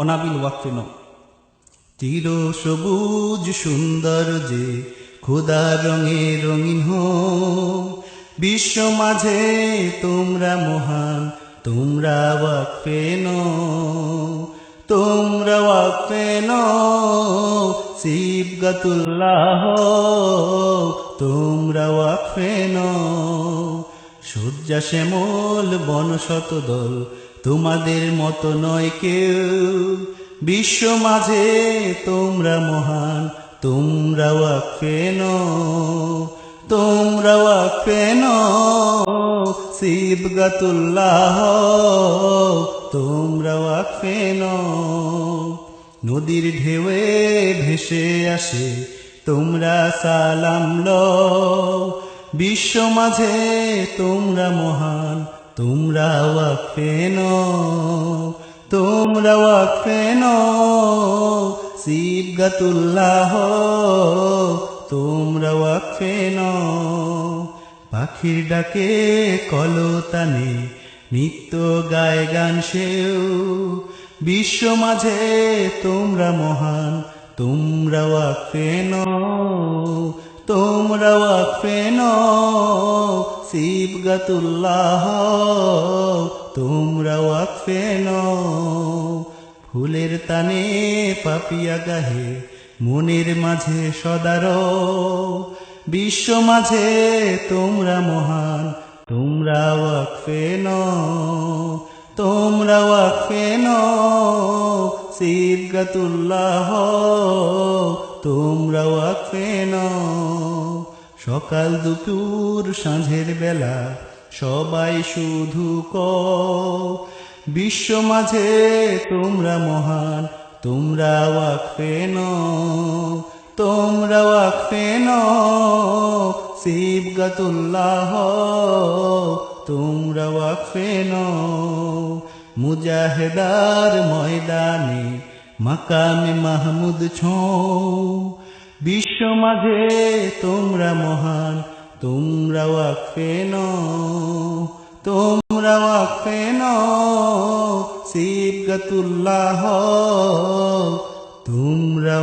অনাবিল ওয়াকফেন চির সবুজ সুন্দর যে খোদা রঙে রঙিন হো। বিশ্ব মাঝে তোমরা মহান, তোমরা ওয়াকফেন তোমরা ওয়াকফেন শিবগতুল্লাহ তোমরা ওয়াকফেন সূর্যা শ্যামল বন শতদল তোমাদের মতো নয় কেউ। বিশ্ব মাঝে তোমরা মহান তোমরা ওয়াকফেন তোমরা ওয়াকফেন শিবগতুল্লাহ তোমরা ওয়াকফেন নদীর ঢেউয়ে ভেসে আসে, তোমরা সালাম লও। বিশ্ব মাঝে তোমরা মহান তোমরা ওয়াকফেন তোমরা ওয়াকফেন শিবগতুল্লাহ তোমরা ওয়াকফেন পাখির ডাকে কলতানে নিত্য গায় গান সেও। বিশ্ব মাঝে তোমরা মহান, তোমরা ওয়াকফেন তোমরা ওয়াকফেন শিবগতুল্লাহ তোমরা ওয়াকফেন ফুলের তানে পাপিয়া গাহে, মনের মাঝে সদার বিশ্ব মাঝে তোমরা মহান, তোমরা ওয়াকফেন তোমরা ওয়াকফে ওয়াকফেন শিবগতুল্লাহ তোমরা ওয়াকফেন সকাল দুপুর, সাঁঝের বেলা, সবাই শুধু ক বিশ্ব মাঝে তোমরা মহান, তোমরা ওয়াকফেন তোমরা ওয়াকফেন শিবগতুল্লাহ তোমরা ওয়াকফেন মুজাহেদার ময়দানে, মাকামে মাহমুদ ছো বিশ্ব মাঝে তোমরা মহান তোমরা ওয়াকফেন তোমরা ওয়াকফেন শিবগতুল্লাহ তোমরা